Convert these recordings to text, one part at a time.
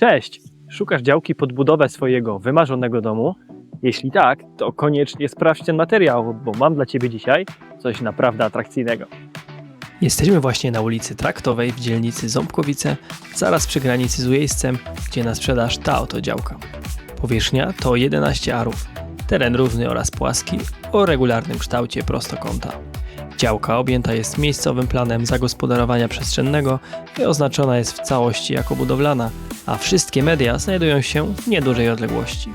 Cześć! Szukasz działki pod budowę swojego wymarzonego domu? Jeśli tak, to koniecznie sprawdź ten materiał, bo mam dla Ciebie dzisiaj coś naprawdę atrakcyjnego. Jesteśmy właśnie na ulicy Traktowej w dzielnicy Ząbkowice, zaraz przy granicy z Ujejscem, gdzie na sprzedaż ta oto działka. Powierzchnia to 11 arów, teren równy oraz płaski o regularnym kształcie prostokąta. Działka objęta jest miejscowym planem zagospodarowania przestrzennego i oznaczona jest w całości jako budowlana, a wszystkie media znajdują się w niedużej odległości.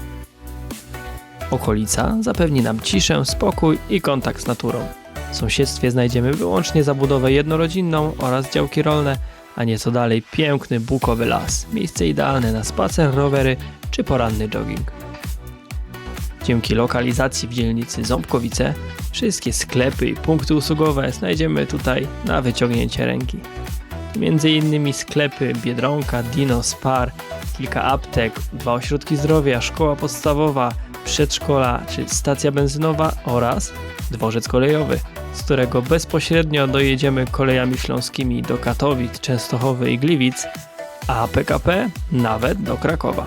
Okolica zapewni nam ciszę, spokój i kontakt z naturą. W sąsiedztwie znajdziemy wyłącznie zabudowę jednorodzinną oraz działki rolne, a nieco dalej piękny bukowy las. Miejsce idealne na spacer, rowery czy poranny jogging. Dzięki lokalizacji w dzielnicy Ząbkowice wszystkie sklepy i punkty usługowe znajdziemy tutaj na wyciągnięcie ręki. Między innymi sklepy Biedronka, Dino, Spar, kilka aptek, dwa ośrodki zdrowia, szkoła podstawowa, przedszkola czy stacja benzynowa oraz dworzec kolejowy, z którego bezpośrednio dojedziemy kolejami śląskimi do Katowic, Częstochowy i Gliwic, a PKP nawet do Krakowa.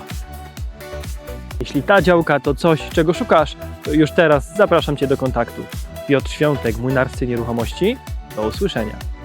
Jeśli ta działka to coś, czego szukasz, to już teraz zapraszam Cię do kontaktu. Piotr Świątek, mój narcy nieruchomości. Do usłyszenia.